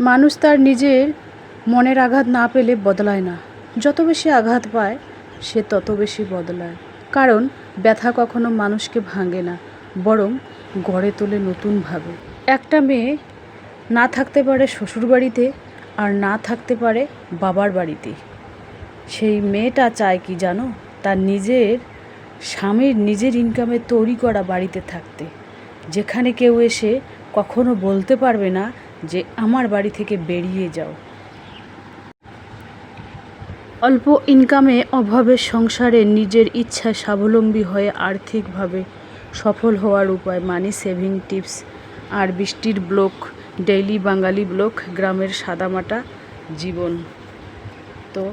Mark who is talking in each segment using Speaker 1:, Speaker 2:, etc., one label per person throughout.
Speaker 1: মানুষ তার নিজের মনের আঘাত না পেলে বদলায় না। যত বেশি আঘাত পায়, সে তত বেশি বদলায়। কারণ ব্যথা কখনো মানুষকে ভাঙে না, বরং গড়ে তোলে নতুনভাবে। একটা মেয়ে না থাকতে পারে শ্বশুরবাড়িতে আর না থাকতে পারে বাবার বাড়িতে। সেই মেয়েটা চায় কি জানো? তার নিজের স্বামীর নিজের ইনকামে তৈরি করা বাড়িতে থাকতে। যেখানে কেউ এসে কখনো বলতে পারবে না যে আমার বাড়ি থেকে বেরিয়ে যাও। অল্প ইনকামে অভাবে সংসারে নিজের ইচ্ছা স্বাবলম্বী হয়ে আর্থিকভাবে সফল হওয়ার উপায় মানি সেভিং টিপস আর বৃষ্টির ব্লক ডেইলি বাঙালি ব্লক গ্রামের সাদামাটা জীবন। তো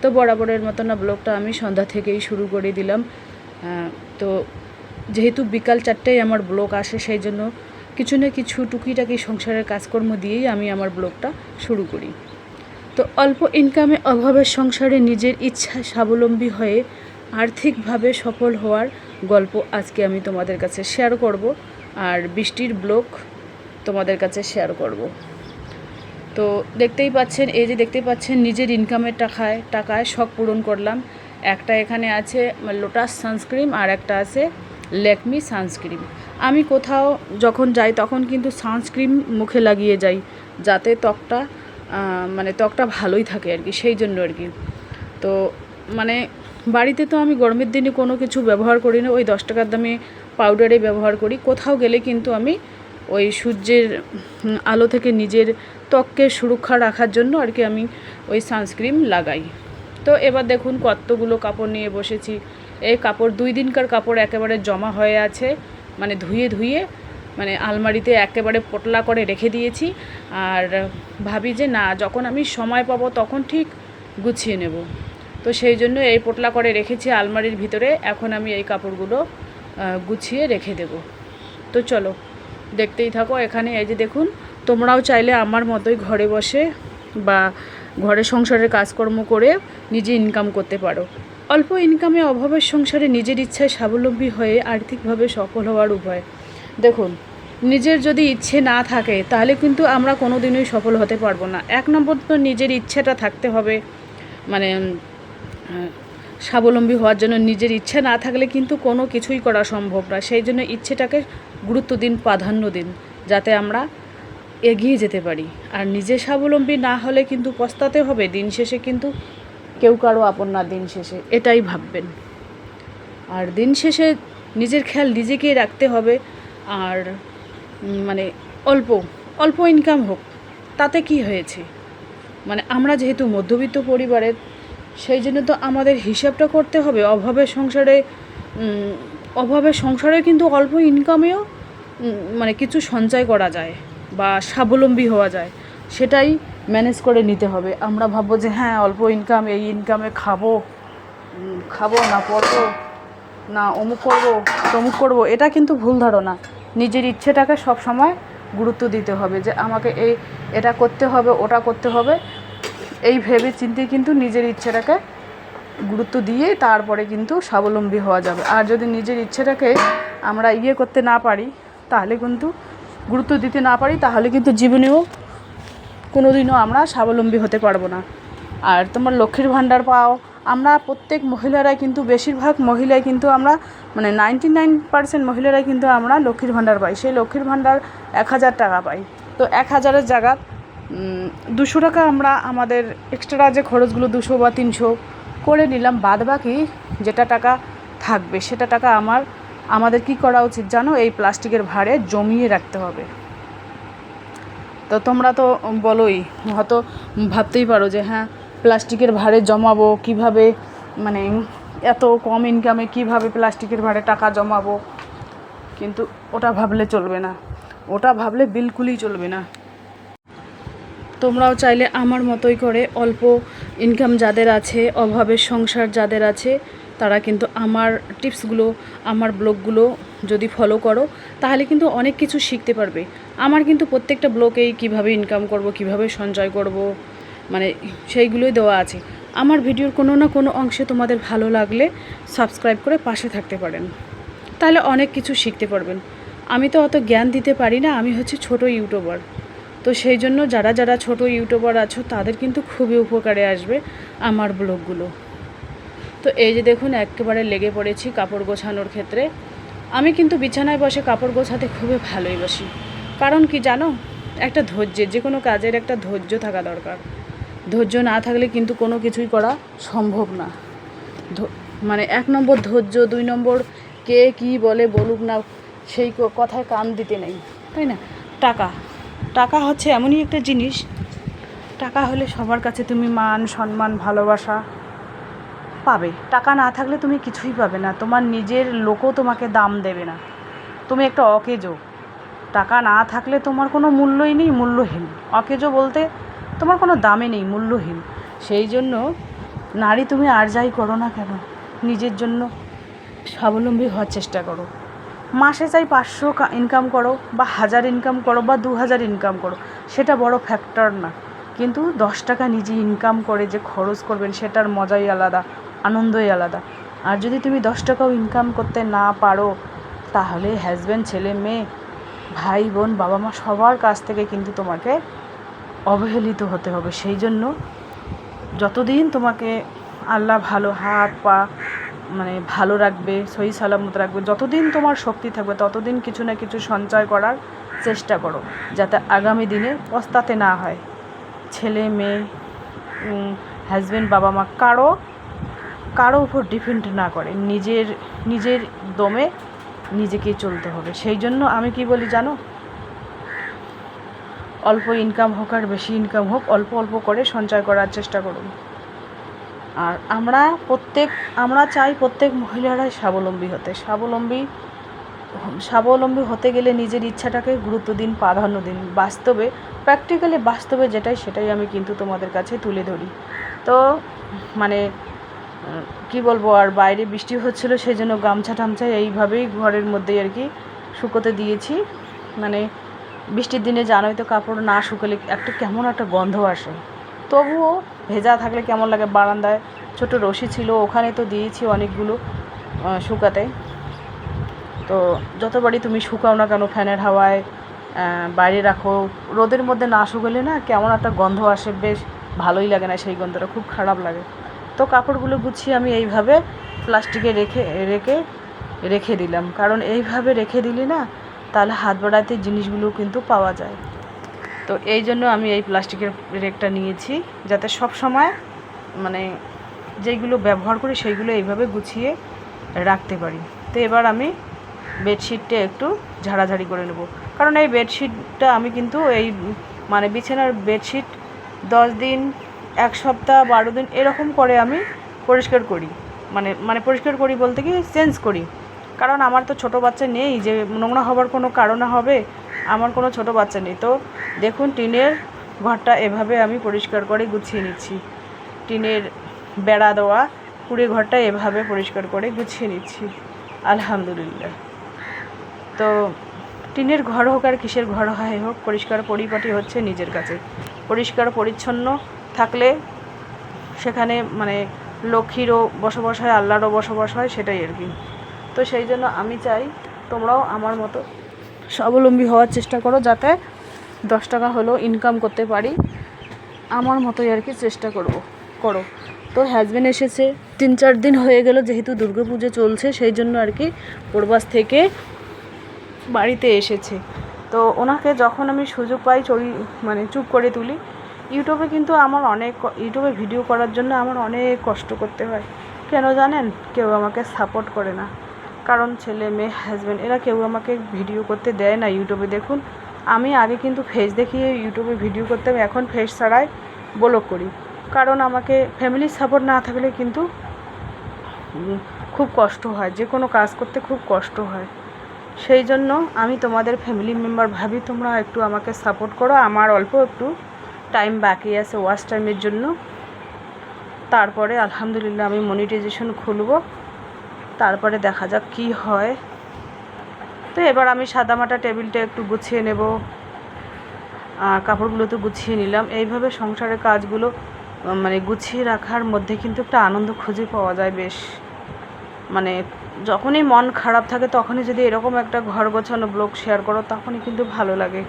Speaker 1: তো বরাবরের মতো না, ব্লগটা আমি সন্ধ্যা থেকেই শুরু করে দিলাম। তো যেহেতু বিকাল চারটায় আমার ব্লগ আসে, সেই জন্য কিছু না কিছু টুকিটাকি সংসারের কাজকর্ম দিয়েই আমি আমার ব্লগটা শুরু করি। তো অল্প ইনকামে অভাবের সংসারে নিজের ইচ্ছা স্বাবলম্বী হয়ে আর্থিকভাবে সফল হওয়ার গল্প আজকে আমি তোমাদের কাছে শেয়ার করব। আর বৃষ্টির ব্লগ তোমাদের কাছে শেয়ার করব। তো দেখতেই পাচ্ছেন, এই যে দেখতেই পাচ্ছেন, নিজের ইনকামের টাকায় টাকায় শখ পূরণ করলাম। একটা এখানে আছে লোটাস সানস্ক্রিম আর একটা আছে ল্যাকমি সানস্ক্রিম আমি কোথাও যখন যাই তখন কিন্তু সানস্ক্রিম মুখে লাগিয়ে যাই, যাতে ত্বকটা মানে ত্বকটা ভালোই থাকে আর কি, সেই জন্য আর কি। তো মানে বাড়িতে তো আমি গরমের দিনে কোনো কিছু ব্যবহার করি না, ওই দশ টাকার দামে পাউডারে ব্যবহার করি। কোথাও গেলে কিন্তু আমি ওই সূর্যের আলো থেকে নিজের ত্বককে সুরক্ষা রাখার জন্য আর কি আমি ওই সানস্ক্রিন লাগাই। তো এবার দেখুন কতগুলো কাপড় নিয়ে বসেছি। এই কাপড় দুই দিনকার কাপড় একেবারে জমা হয়ে আছে মানে ধুয়ে ধুয়ে মানে আলমারিতে একেবারে পোটলা করে রেখে দিয়েছি। আর ভাবি যে না, যখন আমি সময় পাবো তখন ঠিক গুছিয়ে নেব। তো সেই জন্য এই পোটলা করে রেখেছি আলমারির ভিতরে, এখন আমি এই কাপড়গুলো গুছিয়ে রেখে দেব। তো চলো, দেখতেই থাকো এখানে, এই যে দেখুন তোমরাও চাইলে আমার মতোই ঘরে বসে বা ঘরে সংসারের কাজকর্ম করে নিজে ইনকাম করতে পারো। অল্প ইনকামে অভাবের সংসারে নিজের ইচ্ছায় স্বাবলম্বী হয়ে আর্থিকভাবে সফল হওয়ার উপায়। দেখুন, নিজের যদি ইচ্ছে না থাকে, তাহলে কিন্তু আমরা কোনো দিনই সফল হতে পারব না। এক নম্বর তো নিজের ইচ্ছাটা থাকতে হবে। মানে স্বাবলম্বী হওয়ার জন্য নিজের ইচ্ছা না থাকলে কিন্তু কোনো কিছুই করা সম্ভব না। সেই জন্য ইচ্ছেটাকে গুরুত্ব দিন, প্রাধান্য দিন, যাতে আমরা এগিয়ে যেতে পারি। আর নিজে স্বাবলম্বী না হলে কিন্তু পস্তাতে হবে দিন শেষে কিন্তু কেউ কারও আপন না দিন শেষে। এটাই ভাববেন। আর দিন শেষে নিজের খেয়াল নিজেকেই রাখতে হবে। আর মানে অল্প অল্প ইনকাম হোক তাতে কি হয়েছে? মানে আমরা যেহেতু মধ্যবিত্ত পরিবারের সেই জন্য তো আমাদের হিসাবটা করতে হবে। অভাবের সংসারে উম, অভাবের সংসারে কিন্তু অল্প ইনকামেও মানে কিছু সঞ্চয় করা যায়। বা স্বাবলম্বী হওয়া যায়, সেটাই ম্যানেজ করে নিতে হবে। আমরা ভাববো যে হ্যাঁ অল্প ইনকাম এই ইনকামে খাব খাব না, পড়ব, না, অমুক করব, তমুক করব, এটা কিন্তু ভুল ধারণা। নিজের ইচ্ছেটাকে সব সময় গুরুত্ব দিতে হবে যে আমাকে এই, এটা করতে হবে, ওটা করতে হবে। এই ভেবে চিন্তে কিন্তু নিজের ইচ্ছেটাকে গুরুত্ব দিয়ে তারপরে কিন্তু স্বাবলম্বী হওয়া যাবে। আর যদি নিজের ইচ্ছেটাকে আমরা ইয়ে করতে না পারি, তাহলে কিন্তু গুরুত্ব দিতে না পারি, তাহলে কিন্তু জীবনেও কোনো দিনও আমরা স্বাবলম্বী হতে পারব না। আর তোমার লক্ষ্মীর ভাণ্ডার পাও। আমরা প্রত্যেক মহিলারাই কিন্তু, বেশিরভাগ মহিলাই কিন্তু আমরা মানে নাইনটি নাইন পার্সেন্ট মহিলারাই কিন্তু আমরা লক্ষ্মীর ভাণ্ডার পাই। সেই লক্ষ্মীর ভাণ্ডার এক হাজার টাকা পাই। তো এক হাজারের জায়গা দুশো টাকা আমরা আমাদের এক্সট্রা যে খরচগুলো দুশো বা তিনশো করে নিলাম বাদ বাকি যেটা টাকা থাকবে, সেটা টাকা আমার আমাদের কি করা উচিত জানো? এই প্লাস্টিকের ভাড়ে জমিয়ে রাখতে হবে। তো তোমরা তো বলোই, হয়তো ভাবতেই পারো যে হ্যাঁ প্লাস্টিকের ভাড়ে জমাবো কীভাবে? মানে এত কম ইনকামে কীভাবে প্লাস্টিকের ভাড়ে টাকা জমাবো? কিন্তু ওটা ভাবলে চলবে না। ওটা ভাবলে বিলকুলই চলবে না। তোমরাও চাইলে আমার মতোই করে অল্প ইনকাম যাদের আছে, অভাবের সংসার যাদের আছে তারা কিন্তু আমার টিপসগুলো, আমার ব্লগগুলো যদি ফলো করো, তাহলে কিন্তু অনেক কিছু শিখতে পারবে। আমার কিন্তু প্রত্যেকটা ব্লগেই কীভাবে ইনকাম করব, কীভাবে সঞ্চয় করব মানে সেইগুলোই দেওয়া আছে। আমার ভিডিওর কোনো না কোনো অংশে তোমাদের ভালো লাগলে সাবস্ক্রাইব করে পাশে থাকতে পারেন। তাহলে অনেক কিছু শিখতে পারবেন। আমি তো অত জ্ঞান দিতে পারি না, আমি হচ্ছে ছোট ইউটিউবার। তো সেই জন্য যারা যারা ছোট ইউটিউবার আছো, তাদের কিন্তু খুবই উপকারে আসবে আমার ব্লগগুলো। তো এই যে দেখুন, একেবারে লেগে পড়েছি কাপড় গোছানোর ক্ষেত্রে। আমি কিন্তু বিছানায় বসে কাপড় গোছাতে খুবই ভালোই বাসি। কারণ কি জানো? একটা ধৈর্যের, যে কোনো কাজের একটা ধৈর্য থাকা দরকার। ধৈর্য না থাকলে কিন্তু কোনো কিছুই করা সম্ভব না। মানে এক নম্বর ধৈর্য, দুই নম্বর কে কি বলে বলুক না, সেই কথায় কান দিতে নেই, তাই না? টাকা। টাকা হচ্ছে এমনই একটা জিনিস। টাকা হলে সবার কাছে তুমি মান, সম্মান, ভালোবাসা। পাবে। টাকা না থাকলে তুমি কিছুই পাবে না। তোমার নিজের লোকও তোমাকে দাম দেবে না। তুমি একটা অকেজো। টাকা না থাকলে তোমার কোনো মূল্যই নেই, মূল্যহীন। অকেজো বলতে তোমার কোনো দামে নেই, মূল্যহীন। সেই জন্য নারী তুমি আর যাই করো না কেন? নিজের জন্য স্বাবলম্বী হওয়ার চেষ্টা করো। মাসে চাই পাঁচশো ইনকাম করো বা হাজার ইনকাম করো বা দু হাজার ইনকাম করো। সেটা বড় ফ্যাক্টর না। কিন্তু দশ টাকা নিজে ইনকাম করে যে খরচ করবেন, সেটার মজাই আলাদা। আনন্দই আলাদা। আর যদি তুমি দশ টাকাও ইনকাম করতে না পারো, তাহলে হাজব্যান্ড ছেলে, মেয়ে, ভাই, বোন, বাবা মা সবার কাছ থেকে কিন্তু তোমাকে অবহেলিত হতে হবে। সেই জন্য যতদিন তোমাকে আল্লাহ ভালো হাত, পা মানে ভালো রাখবে, সহি সালামত রাখবে, যতদিন তোমার শক্তি থাকবে, ততদিন কিছু না কিছু সঞ্চয় করার চেষ্টা করো, যাতে আগামী দিনে পস্তাতে না হয়। ছেলে, মেয়ে হাজব্যান্ড বাবা মা, কারও কারও উপর ডিপেন্ড না করে। নিজের নিজের দমে নিজেকেই চলতে হবে। সেই জন্য আমি কি বলি জানো? অল্প ইনকাম হোক আর বেশি ইনকাম হোক, অল্প অল্প করে সঞ্চয় করার চেষ্টা করুন। আর আমরা প্রত্যেক, আমরা চাই প্রত্যেক মহিলারাই স্বাবলম্বী হতে। স্বাবলম্বী স্বাবলম্বী হতে গেলে নিজের ইচ্ছাটাকে গুরুত্ব দিন, প্রাধান্য দিন। বাস্তবে প্র্যাকটিক্যালি বাস্তবে যেটাই, সেটাই আমি কিন্তু তোমাদের কাছে তুলে ধরি। তো মানে কি বলব, আর বাইরে বৃষ্টি হচ্ছিল সেই জন্য গামছা টামছা এইভাবেই ঘরের মধ্যেই আর কি শুকোতে দিয়েছি। মানে বৃষ্টির দিনে জানোই তো কাপড় না শুকোলে একটা কেমন একটা গন্ধ আসে। তবুও ভেজা থাকলে কেমন লাগে? বারান্দায় ছোট রশি ছিল, ওখানে তো দিয়েছি অনেকগুলো শুকাতে। তো যতবারই তুমি শুকাও না কেন ফ্যানের হাওয়ায় বাইরে রাখো, রোদের মধ্যে না শুকোলে না কেমন একটা গন্ধ আসে, বেশ ভালোই লাগে না সেই গন্ধটা, খুব খারাপ লাগে। তো কাপড়গুলো গুছিয়ে আমি এইভাবে প্লাস্টিকে রেখে রেখে রেখে দিলাম। কারণ এইভাবে রেখে দিলি না, তাহলে হাত বাড়াতে জিনিসগুলো কিন্তু পাওয়া যায়। তো এই জন্য আমি এই প্লাস্টিকের রেকটা নিয়েছি, যাতে সব সময় মানে যেইগুলো ব্যবহার করি সেইগুলো এইভাবে গুছিয়ে রাখতে পারি। তো এবার আমি বেডশিটটা একটু ঝাড়াঝাড়ি করে নেব। কারণ এই বেডশিটটা আমি কিন্তু এই মানে বিছানার বেডশিট দশ দিন এক সপ্তাহ, বারো দিন এরকম করে আমি পরিষ্কার করি। মানে মানে পরিষ্কার করি বলতে কি, চেঞ্জ করি। কারণ আমার তো ছোটো বাচ্চা নেই, যে নোংরা হবার কোনো কারণে হবে, আমার কোনো ছোটো বাচ্চা নেই। তো দেখুন, টিনের ঘরটা এভাবে আমি পরিষ্কার করে গুছিয়ে নিচ্ছি। টিনের বেড়া দেওয়া, কুড়ে ঘরটা এভাবে পরিষ্কার করে গুছিয়ে নিচ্ছি। আলহামদুলিল্লাহ। তো টিনের ঘর হোক আর কিসের ঘর হয় হোক, পরিষ্কার পরিপাটি হচ্ছে নিজের কাছে। পরিষ্কার, পরিচ্ছন্ন থাকলে সেখানে মানে লক্ষ্মীরও বসবাস হয় আল্লাহরও বসবাস হয়, সেটাই আর কি। তো সেই জন্য আমি চাই তোমরাও আমার মতো স্বাবলম্বী হওয়ার চেষ্টা করো যাতে দশ টাকা হলেও ইনকাম করতে পারি। আমার মতোই আর কি চেষ্টা করব, করো। তো হ্যাজব্যান্ড এসেছে, তিন চার দিন হয়ে গেল যেহেতু দুর্গাপুজো চলছে, সেই জন্য আর কি প্রবাস থেকে বাড়িতে এসেছে। তো ওনাকে যখন আমি সুযোগ পাই চড়ি মানে চুপ করে তুলি ইউটিউবে কিন্তু আমার অনেক, ইউটিউবে ভিডিও করার জন্য আমার অনেক কষ্ট করতে হয়। কেন জানেন? কেউ আমাকে সাপোর্ট করে না। কারণ ছেলে, মেয়ে হাজব্যান্ড এরা কেউ আমাকে ভিডিও করতে দেয় না ইউটিউবে। দেখুন, আমি আগে কিন্তু ফেস দেখিয়ে ইউটিউবে ভিডিও করতাম, এখন ফেস ছাড়াই ব্লগ করি। কারণ আমাকে ফ্যামিলির সাপোর্ট না থাকলে কিন্তু খুব কষ্ট হয়, যে কোনো কাজ করতে খুব কষ্ট হয়। সেই জন্য আমি তোমাদের ফ্যামিলি মেম্বার ভাবি, তোমরা একটু আমাকে সাপোর্ট করো, আমার অল্প একটু টাইম বাকি আছে ওয়াচ টাইমের জন্য। তারপরে আলহামদুলিল্লাহ আমি মনিটাইজেশন খুলব। তারপরে দেখা যাক কি হয়। তো এবার আমি সাদামাটা টেবিলটা একটু গুছিয়ে নেব। আর কাপড়গুলো তো গুছিয়ে নিলাম। এইভাবে সংসারের কাজগুলো মানে গুছিয়ে রাখার মধ্যে কিন্তু একটা আনন্দ খুঁজে পাওয়া যায় বেশ। মানে যখনই মন খারাপ থাকে, তখনই যদি এরকম একটা ঘর গোছানো ব্লগ শেয়ার করো, তখনই কিন্তু ভালো লাগে।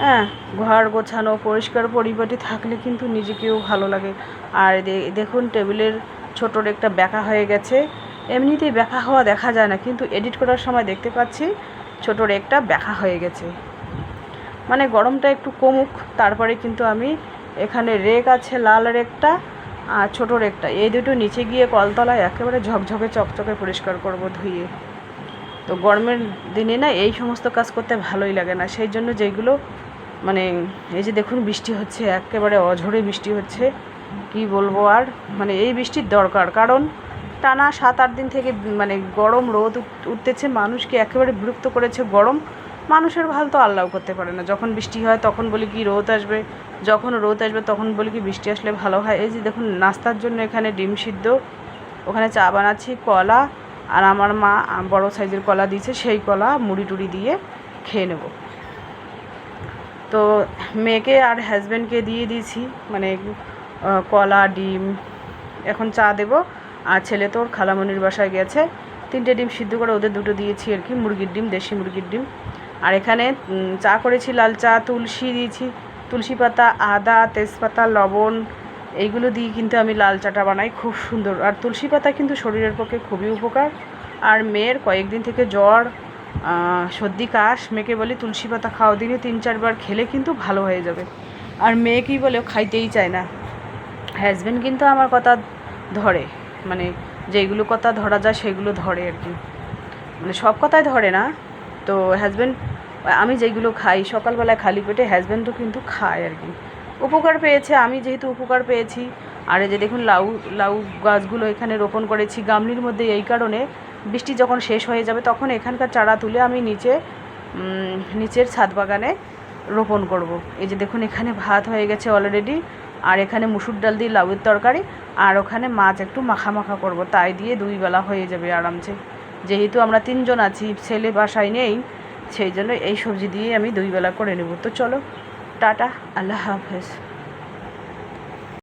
Speaker 1: হ্যাঁ ঘর গোছানো, পরিষ্কার পরিপাটি থাকলে কিন্তু নিজেকেও ভালো লাগে। আর দেখুন টেবিলের ছোটোর একটা ব্যাকা হয়ে গেছে। এমনিতেই ব্যাকা হওয়া দেখা যায় না, কিন্তু এডিট করার সময় দেখতে পাচ্ছি ছোটোর একটা ব্যাকা হয়ে গেছে। মানে গরমটা একটু কমুক, তারপরে কিন্তু আমি এখানে রেক আছে, লাল রেকটা আর ছোটো রেকটা এই দুটো নিচে গিয়ে কলতলায় একেবারে ঝকঝকে, চকচকে পরিষ্কার করব ধুয়ে। তো গরমের দিনে না এই সমস্ত কাজ করতে ভালোই লাগে না। সেই জন্য যেগুলো মানে এই যে দেখুন বৃষ্টি হচ্ছে, একেবারে অঝরে বৃষ্টি হচ্ছে। কি বলব আর? মানে এই বৃষ্টির দরকার। কারণ টানা সাত, আট দিন থেকে মানে গরম রোদ উঠতেছে, মানুষকে একেবারে বিরক্ত করেছে গরম। মানুষের ভালো তো আল্লাহ করতে পারে না। যখন বৃষ্টি হয় তখন বলি কি রোদ আসবে? যখন রোদ আসবে তখন বলি কি বৃষ্টি আসলে ভালো হয়? এই যে দেখুন নাস্তার জন্য এখানে ডিম সিদ্ধ, ওখানে চা বানাচ্ছি, কলা, আর আমার মা বড় সাইজের কলা দিয়েছে, সেই কলা মুড়ি টুড়ি দিয়ে খেয়ে নেব। তো মেয়েকে আর হাজব্যান্ডকে দিয়ে দিয়েছি মানে কলা, ডিম, এখন চা দেব। আর ছেলে তোর খালামণির বাসায় গেছে। তিনটে ডিম সিদ্ধ করে ওদের দুটো দিয়েছি আর কি, মুরগির ডিম, দেশি মুরগির ডিম। আর এখানে চা করেছি, লাল চা, তুলসী দিয়েছি। তুলসী পাতা, আদা, তেজপাতা, লবণ, এইগুলো দিয়ে কিন্তু আমি লাল চাটা বানাই, খুব সুন্দর। আর তুলসী পাতা কিন্তু শরীরের পক্ষে খুবই উপকার। আর মেয়ের কয়েকদিন থেকে জ্বর সর্দি, কাশ, মেয়েকে বলি তুলসী পাতা খাও দিনে তিন, চারবার খেলে কিন্তু ভালো হয়ে যাবে। আর মেয়ে কী বলে, খাইতেই চায় না। হ্যাজব্যান্ড কিন্তু আমার কথা ধরে মানে যেইগুলো কথা ধরা যায় সেগুলো ধরে আর কি। মানে সব কথাই ধরে না। তো হাজব্যান্ড আমি যেগুলো খাই, সকালবেলায় খালি পেটে হ্যাজব্যান্ডও কিন্তু খায় আর কি। উপকার পেয়েছে, আমি যেহেতু উপকার পেয়েছি। আর এই যে দেখুন, লাউ লাউ গাছগুলো এখানে রোপণ করেছি, গামলির মধ্যে এই কারণে বৃষ্টি যখন শেষ হয়ে যাবে, তখন এখানকার চারা তুলে আমি নিচে নিচের ছাদ বাগানে রোপণ করব। এই যে দেখুন, এখানে ভাত হয়ে গেছে অলরেডি আর এখানে মুসুর ডাল দিয়ে লাউয়ের তরকারি, আর ওখানে মাছ একটু মাখা মাখা করব। তাই দিয়ে দুই বেলা হয়ে যাবে আরামসে। যেহেতু আমরা তিনজন আছি, ছেলে বাসায় নেই, সেই জন্য এই সবজি দিয়ে আমি দুই বেলা করে নেব। তো চলো, টাটা, আল্লাহ হাফেজ।